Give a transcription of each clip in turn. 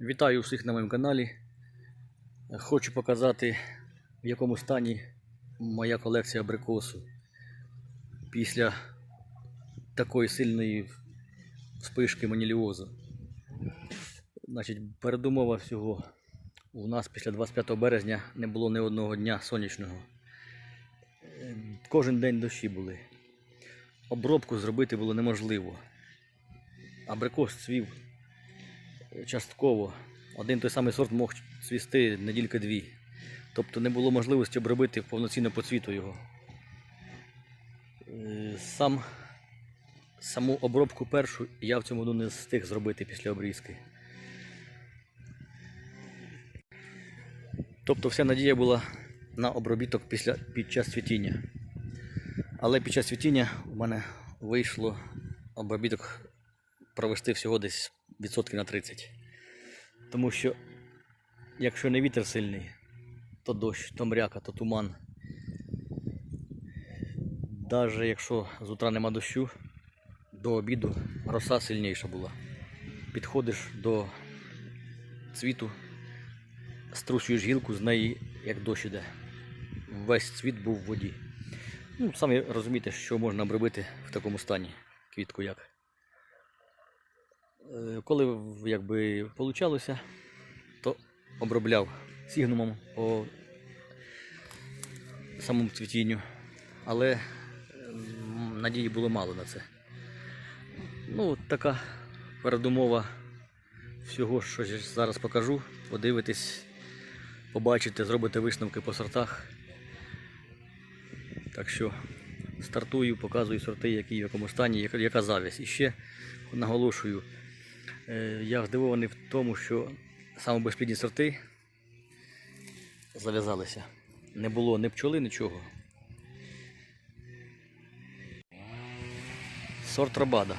Вітаю всіх на моєму каналі. Хочу показати, в якому стані моя колекція абрикосу після такої сильної спишки маніліозу. Значить, передумова всього. У нас після 25 березня не було ні одного дня сонячного. Кожен день дощі були. Обробку зробити було неможливо. Абрикос цвів частково. Один той самий сорт мог цвісти недільки дві. Тобто не було можливості обробити повноцінно по цвіту його. Е, Сам, саму обробку першу я в цьому году не встиг зробити після обрізки. Тобто вся надія була на обробіток після, під час цвітіння. Але під час цвітіння у мене вийшло обробіток провести всього десь відсотків на 30. Тому що якщо не вітер сильний, то дощ, то мряка, то туман. Навіть якщо з утра нема дощу, до обіду роса сильніша була. Підходиш до цвіту, струсюєш гілку, з неї як дощ іде. Весь цвіт був в воді. Ну, самі розумієте, що можна обробити в такому стані квітку як. Е, Коли якби получалося, то обробляв сігнумом по самому цвітінню, але надії було мало на це. Ну, така передумова всього, що я зараз покажу, подивитись, побачите, зробите висновки по сортах. Так що стартую, показую сорти, які в якому стані, яка, завість. І ще наголошую, я здивований в тому, що саме безплідні сорти зав'язалися. Не було ні пчоли, нічого. Сорт Робада.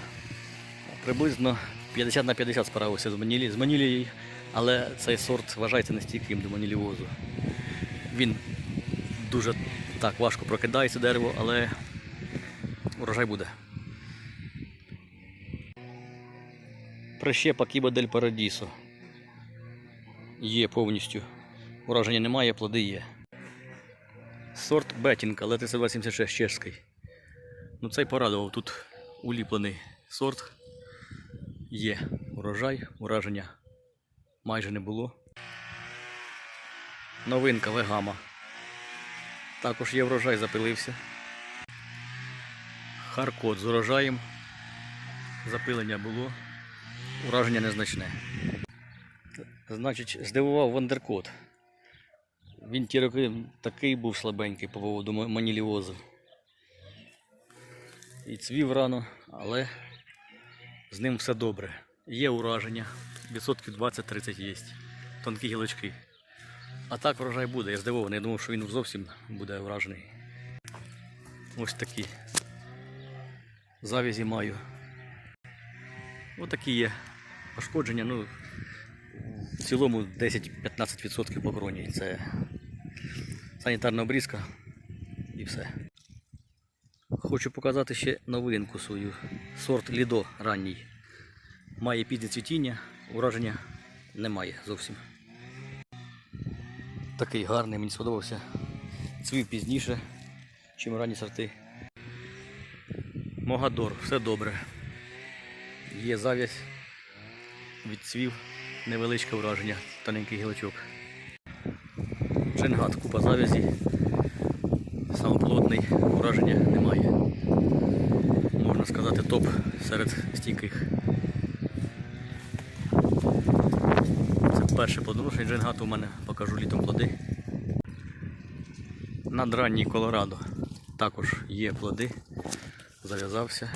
Приблизно 50 на 50 справився з манілі, з манілією, але цей сорт вважається нестійким до маніліозу. Він дуже так важко прокидається дерево, але урожай буде. Прищепа Кіба дель Парадісо. Є повністю. Ураження немає, плоди є. Сорт Бетінка, Летиса 276 чешський. Ну цей порадував. Тут уліплений сорт. Є урожай, ураження майже не було. Новинка Вегама. Також є врожай, запилився. Харкот з урожаєм. Запилення було. Ураження незначне. Значить, здивував Вандеркот. Він ті роки такий був слабенький по поводу ма- маніліозу. І цвів рано, але з ним все добре. Є ураження, відсотків 20-30 є. Тонкі гілочки. А так врожай буде, я здивований, я думав, що він зовсім буде вражений. Ось такі. Завязі маю. Ось такі є пошкодження. Ну, в цілому 10-15% по кроні. Це санітарна обрізка і все. Хочу показати ще новинку свою. Сорт Лідо ранній. Має пізнє цвітіння, ураження немає зовсім. Такий гарний, мені сподобався. Цвів пізніше, чим ранні сорти. Могадор, все добре. Є зав'язь, відцвів, невеличке враження, тоненький гілочок. Дженгат, купа зав'язі. Самоплотний, враження немає. Можна сказати, топ серед стійких. Це перше плодоношення дженгату у мене покажу літом плоди. Надранній Колорадо. Також є плоди. Зав'язався.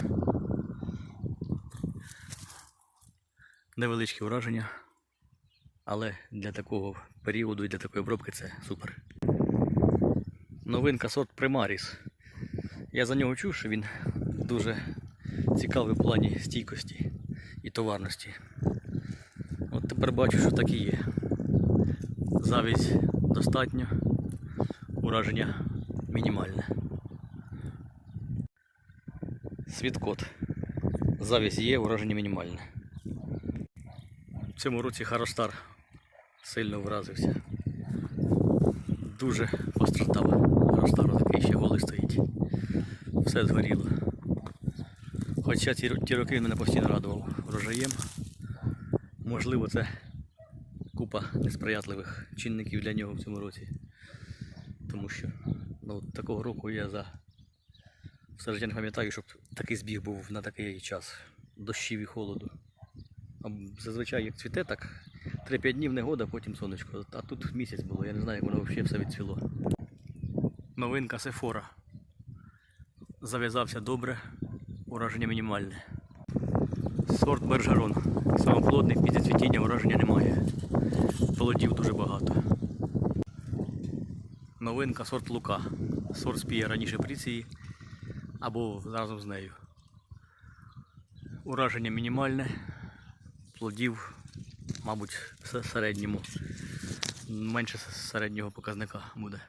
Невеличкі враження. Але для такого періоду і для такої обробки це супер. Новинка сорт Примаріс. Я за нього чув, що він дуже цікавий в плані стійкості і товарності. От тепер бачу, що так і є. Завість достатньо, ураження мінімальне. Світкот. Завість є, ураження мінімальне. Цьому році Харостар сильно вразився. Дуже постраждав. Харостар такий ще голий стоїть. Все згоріло. Хоча ці, ті роки мене постійно радував врожаєм. Можливо, це купа несприятливих чинників для нього в цьому році. Тому що ну, такого року я за все життя не пам'ятаю, щоб такий збіг був на такий час дощів і холоду. Зазвичай як цвіте, так 3-5 днів негода, потім сонечко. А тут місяць було, я не знаю, як воно взагалі все відцвіло. Новинка Сефора. Зав'язався добре, ураження мінімальне. Сорт Бержерон. Самоплодний, після цвітіння ураження немає. Плодів дуже багато. Новинка сорт Лука. Сорт спіє раніше пріції або разом з нею. Ураження мінімальне, плодів, мабуть, в середньому. Менше середнього показника буде.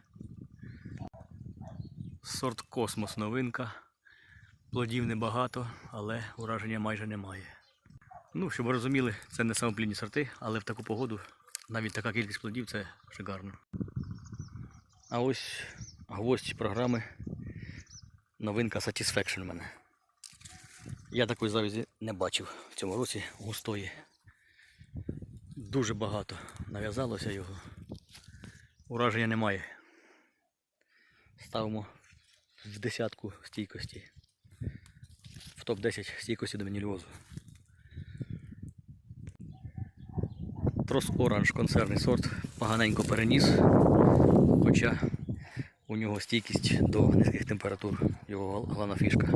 Сорт Космос новинка. Плодів небагато, але ураження майже немає. Ну, щоб ви розуміли, це не самоплідні сорти, але в таку погоду навіть така кількість плодів це шикарно. А ось гвоздь програми. Новинка Satisfaction в мене. Я такої завізі не бачив в цьому році густої. Дуже багато нав'язалося його. Ураження немає. Ставимо в десятку стійкості. В топ-10 стійкості до мініліозу. Трос Оранж концерний сорт поганенько переніс, хоча у нього стійкість до низьких температур, його гол- головна фішка.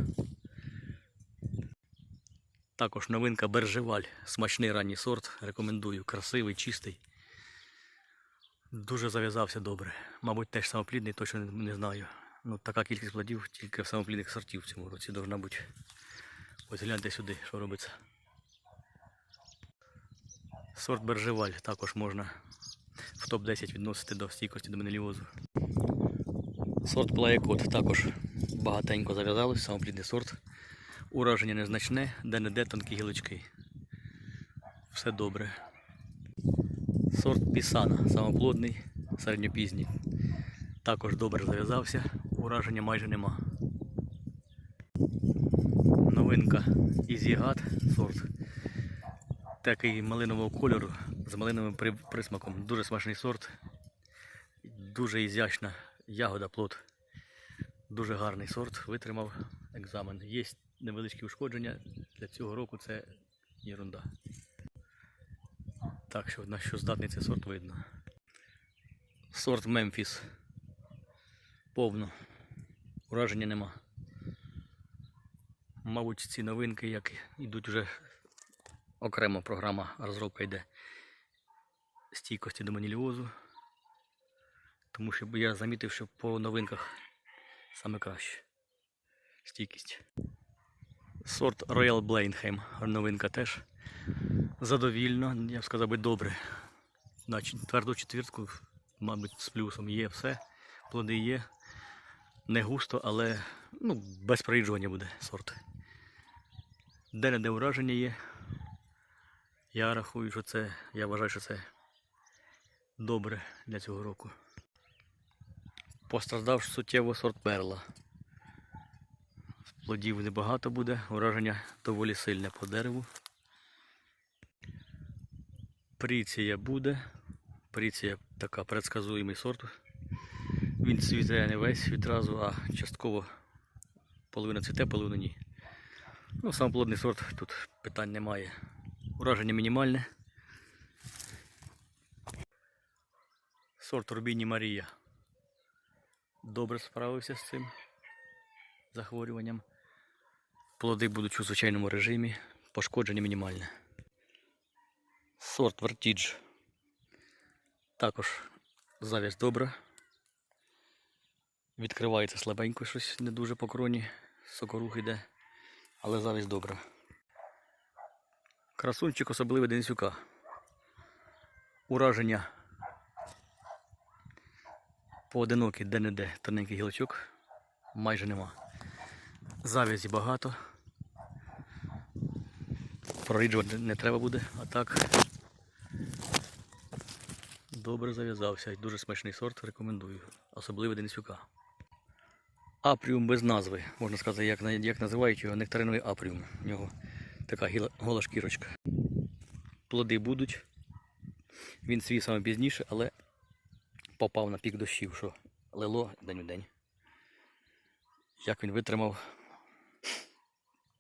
Також новинка Бержеваль. Смачний ранній сорт. Рекомендую. Красивий, чистий. Дуже зав'язався добре. Мабуть, теж самоплідний, точно не, знаю. Ну, така кількість плодів тільки в самоплідних сортів в цьому році должна бути. Ось гляньте сюди, що робиться. Сорт Бержеваль також можна в топ-10 відносити до стійкості до менеліозу. Сорт Плаєкот також багатенько зав'язалось, самоплідний сорт. Ураження незначне, де-не-де тонкі гілочки. Все добре. Сорт Пісана, самоплодний, середньопізній. Також добре зав'язався, ураження майже нема. Новинка Ізігат сорт. Такий малинового кольору з малиновим присмаком. Дуже смачний сорт. Дуже ізящна ягода плод. Дуже гарний сорт, витримав екзамен. Є невеличкі ушкодження. Для цього року це ерунда. Так що на що здатний цей сорт видно. Сорт Мемфіс. Повно. Ураження нема. Мабуть, ці новинки, як йдуть вже окремо програма розробка йде стійкості до маніліозу. Тому що я замітив, що по новинках саме краще. Стійкість. Сорт Royal Blenheim. Новинка теж. Задовільно, я б сказав би добре. На тверду четвіртку, мабуть, з плюсом є все. Плоди є. Не густо, але ну, без проїжджування буде сорт. Де-не-де ураження є. Я рахую, що це, я вважаю, що це добре для цього року. Постраждав суттєво сорт перла. Плодів небагато буде, ураження доволі сильне по дереву. Пріція буде. Пріція така предсказуємий сорт. Він цвіте не весь відразу, а частково половина цвіте, половина ні. Ну, сам плодний сорт, тут питань немає. Ураження мінімальне. Сорт Рубіні Марія. Добре справився з цим захворюванням. Плоди будуть у звичайному режимі, пошкодження мінімальне. Сорт Вертідж. Також зав'яз добра. Відкривається слабенько щось не дуже по кроні, сокорух іде, але зав'яз добра. Красунчик особливий Денисюка. Ураження поодинокі де-не-де тоненький гілочок майже нема. Завязі багато. Проріджувати не треба буде, а так Добре зав'язався. Дуже смачний сорт, рекомендую. Особливо Денисюка. Апріум без назви. Можна сказати, як, як називають його нектариновий апріум. У нього така гола шкірочка. Плоди будуть. Він свій саме пізніше, але попав на пік дощів, що лило день у день. Як він витримав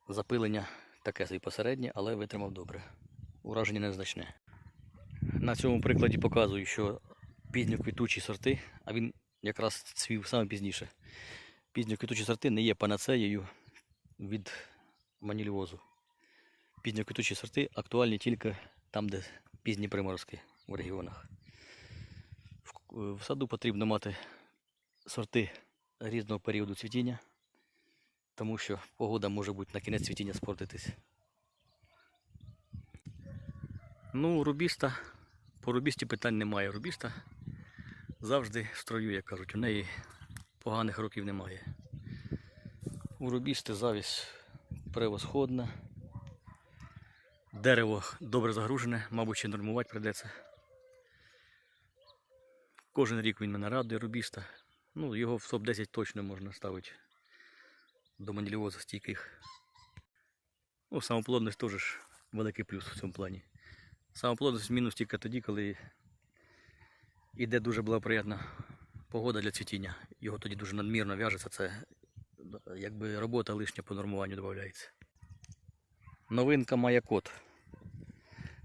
запилення таке собі посереднє, але витримав добре. Ураження незначне. На цьому прикладі показую, що пізньоквітучі сорти, а він якраз цвів саме пізніше. Пізньоквітучі сорти не є панацеєю від маніліозу. Пізньоквітучі сорти актуальні тільки там, де пізні приморозки в регіонах. В, саду потрібно мати сорти різного періоду цвітіння, тому що погода може бути на кінець цвітіння спортитись. Ну, рубіста, по рубісті питань немає. Рубіста завжди в строю, як кажуть, у неї поганих років немає. У рубісти завість превосходна. Дерево добре загружене, мабуть, ще нормувати прийдеться. Кожен рік він мене радує рубіста. Ну, його в топ-10 точно можна ставити до маніліоза стійких. Ну, самоплодність теж великий плюс в цьому плані. Самоплодність мінус тільки тоді, коли йде дуже благоприятна погода для цвітіння. Його тоді дуже надмірно в'яжеться, це якби робота лишня по нормуванню додається. Новинка Маякот.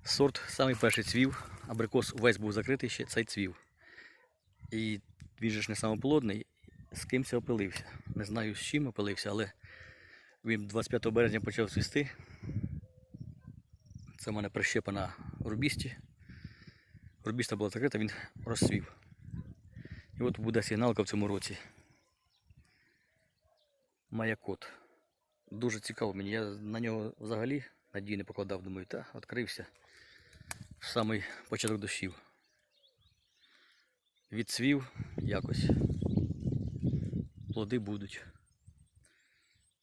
Сорт самий перший цвів, абрикос увесь був закритий ще цей цвів. І він же ж не самоплодний, з кимось опилився. Не знаю з чим опилився, але він 25 березня почав цвісти. Це в мене прищепа на рубісті. Рубіста була закрита, він розцвів. І от буде сигналка в цьому році. Маякот. Дуже цікаво мені. Я на нього взагалі надії не покладав, думаю, та відкрився в самий початок дощів. Відцвів якось. Плоди будуть.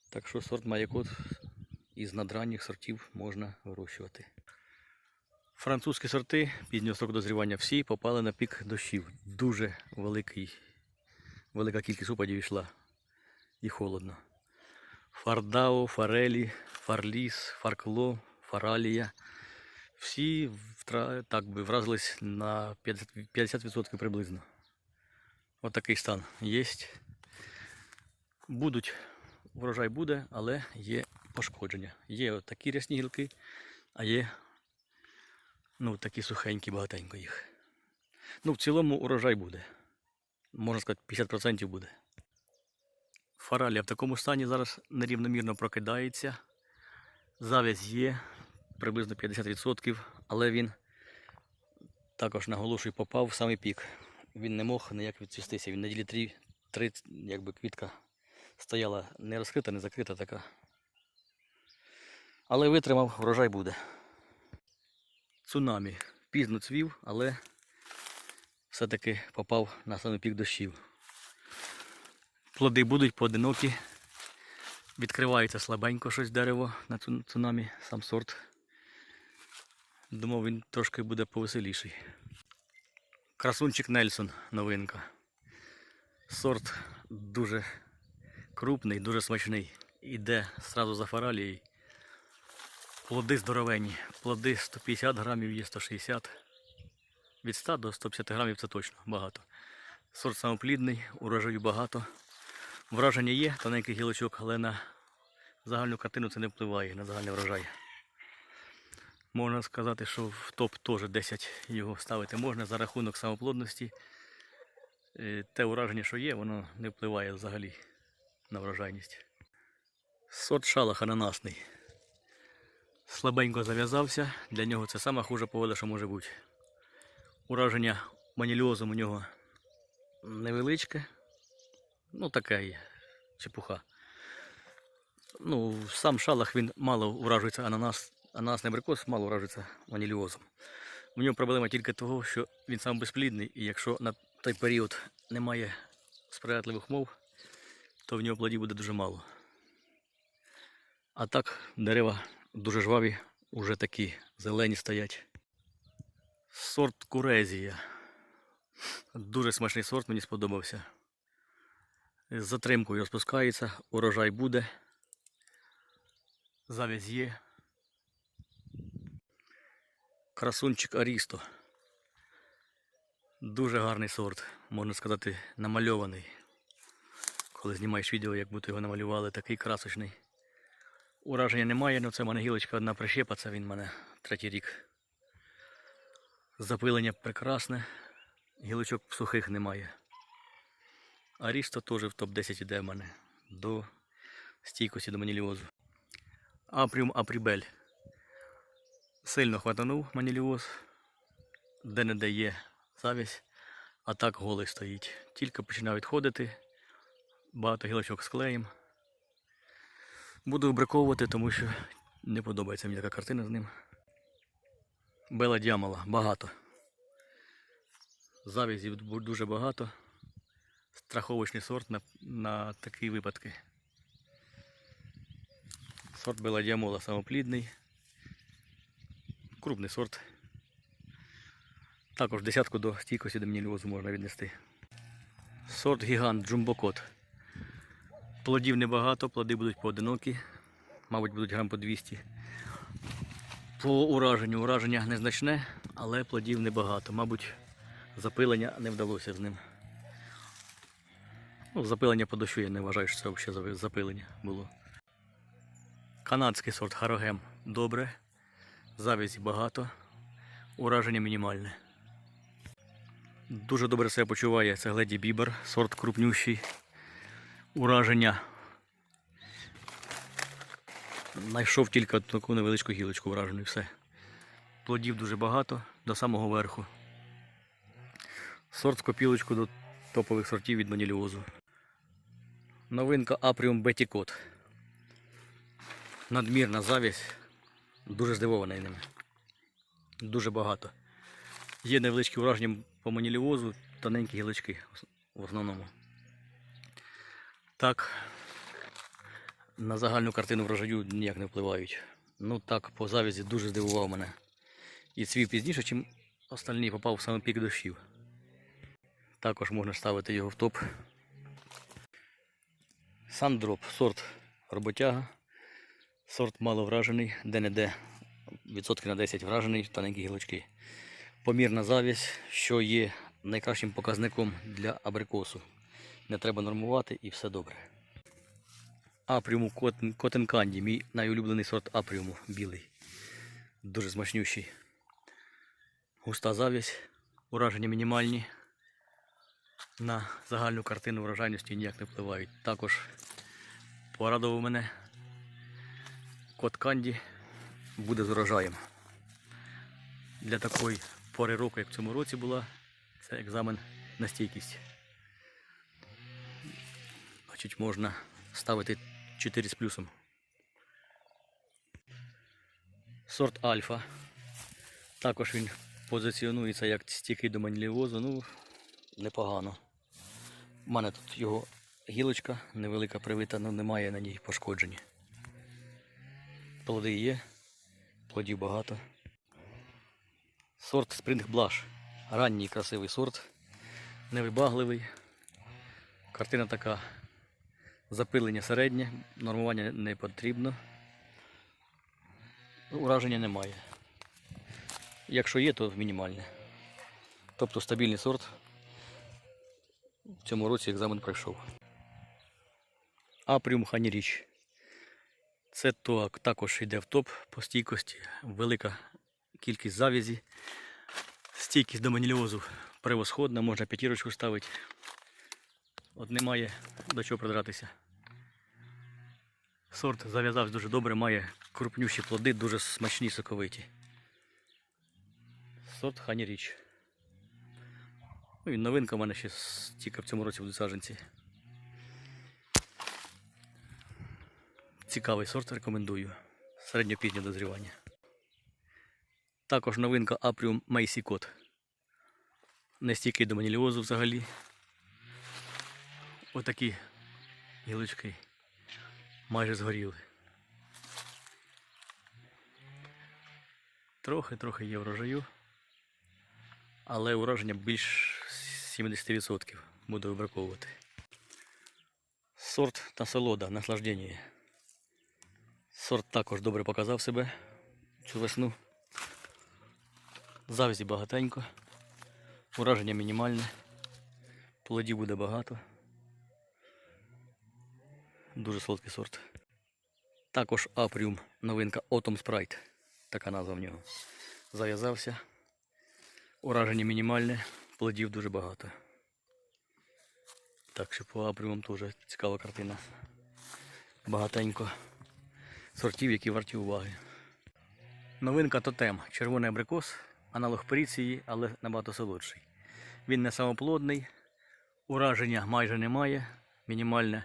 Так що сорт маякот із надранніх сортів можна вирощувати. Французькі сорти пізнього строку дозрівання всі попали на пік дощів. Дуже великий, велика кількість опадів йшла і холодно. Фардао, Фарелі, Фарліс, Фаркло, Фаралія. Всі так би вразились на 50%, 50% приблизно. От стан є. Будуть, врожай буде, але є пошкодження. Є от такі рясні гілки, а є ну, такі сухенькі, багатенько їх. Ну, в цілому урожай буде. Можна сказати, 50% буде. Фаралія в такому стані зараз нерівномірно прокидається. Завязь є приблизно 50%, але він також наголошую, попав в самий пік. Він не мог ніяк відцвістися. Він неділі три, три якби квітка стояла не розкрита, не закрита така. Але витримав, врожай буде. Цунамі. Пізно цвів, але все-таки попав на самий пік дощів. Плоди будуть поодинокі. Відкривається слабенько щось дерево на цунамі, сам сорт. Думав, він трошки буде повеселіший. Красунчик Нельсон новинка. Сорт дуже крупний, дуже смачний. Іде зразу за фаралією. Плоди здоровенні. Плоди 150 грамів є 160. Від 100 до 150 грамів це точно багато. Сорт самоплідний, урожаю багато. Враження є, тоненький гілочок, але на загальну картину це не впливає, на загальний врожай. Можна сказати, що в топ теж 10 його ставити можна за рахунок самоплодності. Е, Те ураження, що є, воно не впливає взагалі на врожайність. Сорт шалах ананасний. Слабенько зав'язався, для нього це сама хужа погода, що може бути. Ураження маніліозом у нього невеличке. Ну, таке є, чепуха. Ну, сам шалах він мало уражується ананас, ананасний абрикос мало уражується ваніліозом. У нього проблема тільки того, що він сам безплідний, і якщо на той період немає сприятливих умов, то в нього плодів буде дуже мало. А так, дерева дуже жваві, уже такі зелені стоять. Сорт Курезія. Дуже смачний сорт, мені сподобався. З затримкою розпускається, урожай буде. Завязь є. Красунчик Арісто. Дуже гарний сорт, можна сказати, намальований. Коли знімаєш відео, як будто його намалювали, такий красочний. Ураження немає, але це в мене гілочка одна прищепа, це він в мене третій рік. Запилення прекрасне, гілочок сухих немає. Арісто теж в топ-10 іде в мене до стійкості до маніліозу. Апріум апрібель. Сильно хватанув маніліоз, де не де є завість, а так голий стоїть. Тільки починав відходити, багато гілочок склеїм. Буду обриковувати, тому що не подобається мені така картина з ним. Бела дямала, багато. Завязів бу- дуже багато. Страховочний сорт на, на такі випадки. Сорт Бела діамола самоплідний. Крупний сорт. Також десятку до стійкості до мініліозу можна віднести. Сорт гігант джумбокот. Плодів небагато, плоди будуть поодинокі, мабуть, будуть грам по 200. По ураженню ураження незначне, але плодів небагато. Мабуть, запилення не вдалося з ним. Ну, запилення по дощу я не вважаю, що це взагалі запилення було. Канадський сорт Харогем добре. Завязі багато, ураження мінімальне. Дуже добре себе почуває це Гледі Бібер, сорт крупнющий. Ураження. Знайшов тільки таку невеличку гілочку вражену і все. Плодів дуже багато до самого верху. Сорт з копілочку до топових сортів від маніліозу. Новинка Апріум Бетікот. Надмірна завість. Дуже здивований ними. Дуже багато. Є невеличкі ураження по маніліозу, тоненькі гілочки в основному. Так, на загальну картину врожаю ніяк не впливають. Ну так, по завязі дуже здивував мене. І цвів пізніше, чим остальні попав саме пік дощів. Також можна ставити його в топ. Сандроп, сорт роботяга. Сорт мало вражений, де-не-де відсотки на 10 вражений, тоненькі гілочки. Помірна завість, що є найкращим показником для абрикосу. Не треба нормувати і все добре. Апріуму Котен Канді, мій найулюблений сорт апріуму білий. Дуже смачнющий. Густа завість, ураження мінімальні. На загальну картину врожайності ніяк не впливають. Також порадував мене кот Канді буде з урожаєм. Для такої пори року, як в цьому році була, це екзамен на стійкість. Значить, можна ставити 4 з плюсом. Сорт Альфа. Також він позиціонується як стійкий до манілівозу, ну непогано. У мене тут його гілочка невелика привита, але немає на ній пошкоджень. Плоди є, плодів багато. Сорт Spring Blush. Ранній красивий сорт, невибагливий. Картина така. Запилення середнє, нормування не потрібно. Ураження немає. Якщо є, то мінімальне. Тобто стабільний сорт. В цьому році екзамен пройшов. Апріум Ханіріч. Це то також йде в топ по стійкості. Велика кількість завязі. Стійкість до маніліозу превосходна, можна п'ятірочку ставити. От немає до чого придратися. Сорт зав'язався дуже добре, має крупнющі плоди, дуже смачні соковиті. Сорт Хані Річ. Ну і новинка в мене ще тільки в цьому році будуть саджанці. Цікавий сорт рекомендую. Середньопізнє дозрівання. Також новинка Апріум Мейсікот. Не стійкий до маніліозу взагалі. Отакі гілочки майже згоріли. Трохи-трохи є врожаю. але ураження більш 70% буду вибраковувати. Сорт насолода, наслаждення. Сорт також добре показав себе цю весну. Завзі багатенько, ураження мінімальне, плодів буде багато. Дуже солодкий сорт. Також апріум, новинка Autumn Sprite, така назва в нього. Зав'язався. Ураження мінімальне, плодів дуже багато. Так що по апріумам теж цікава картина. Багатенько сортів, які варті уваги. Новинка Тотем. Червоний абрикос, аналог періції, але набагато солодший. Він не самоплодний, ураження майже немає, мінімальне,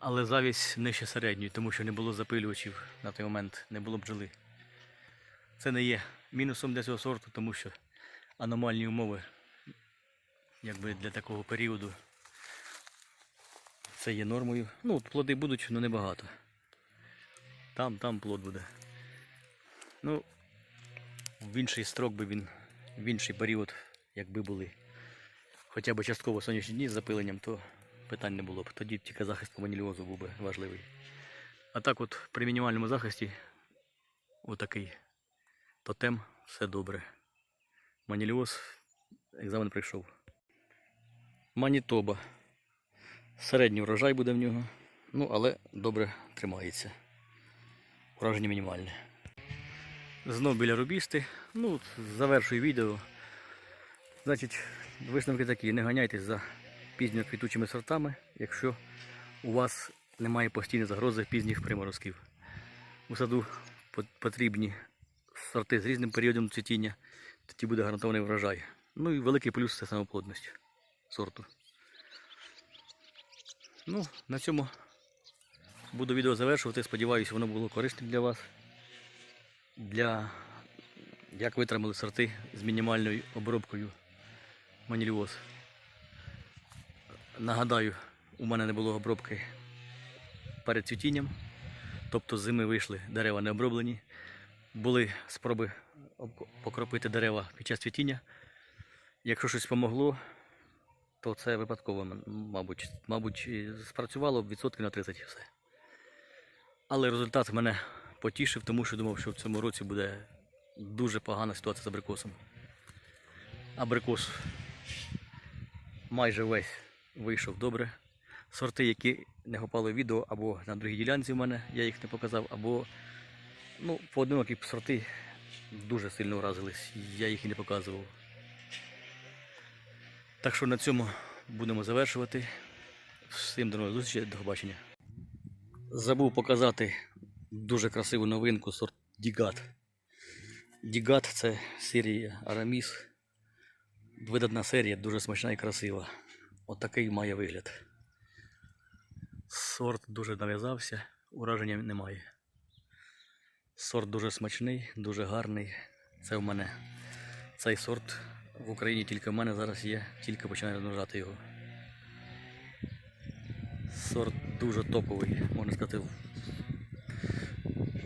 але завість нижче середньої, тому що не було запилювачів на той момент, не було бджоли. Це не є мінусом для цього сорту, тому що аномальні умови якби для такого періоду це є нормою. Ну, от плоди будуть, але небагато. Там, там плод буде. Ну, в інший строк би він, в інший період, якби були хоча б частково сонячні дні з запиленням, то питань не було б. Тоді тільки захист по маніліозу був би важливий. А так от при мінімальному захисті отакий тотем, все добре. Маніліоз, екзамен прийшов. Манітоба. Середній врожай буде в нього, ну але добре тримається. Враження мінімальне. Знов біля рубісти. Ну, завершую відео. Значить, висновки такі, не ганяйтесь за пізньоквітучими сортами, якщо у вас немає постійної загрози пізніх приморозків. У саду потрібні сорти з різним періодом цвітіння, тоді буде гарантований врожай. Ну і великий плюс це самоплодність сорту. Ну, на цьому буду відео завершувати. Сподіваюся, воно було корисним для вас. Для як витримали сорти з мінімальною обробкою маніліоз. Нагадаю, у мене не було обробки перед цвітінням, тобто з зими вийшли дерева не оброблені. Були спроби покропити дерева під час цвітіння. Якщо щось помогло, то це випадково, мабуть, мабуть, спрацювало б відсотків на 30 і все. Але результат мене потішив, тому що думав, що в цьому році буде дуже погана ситуація з абрикосом. Абрикос майже весь вийшов добре. Сорти, які не попали в відео, або на другій ділянці в мене, я їх не показав, або ну, поодинокі сорти дуже сильно вразились, я їх і не показував. Так що на цьому будемо завершувати. Всім до нових зустрічей, до побачення. Забув показати дуже красиву новинку сорт Дігат. Дігат це серія Араміс. Видатна серія, дуже смачна і красива. Отакий має вигляд. Сорт дуже нав'язався, ураження немає. Сорт дуже смачний, дуже гарний. Це в мене цей сорт в Україні тільки в мене зараз є, тільки починаю розмножати його. Сорт дуже топовий, можна сказати, в,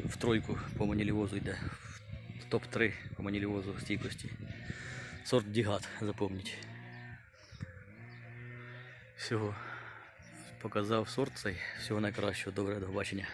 в тройку по манілівозу йде. В топ-3 по манілівозу стійкості. Сорт Дігат, запомніть. Всього показав сорт цей. Всього найкращого, добре, до побачення.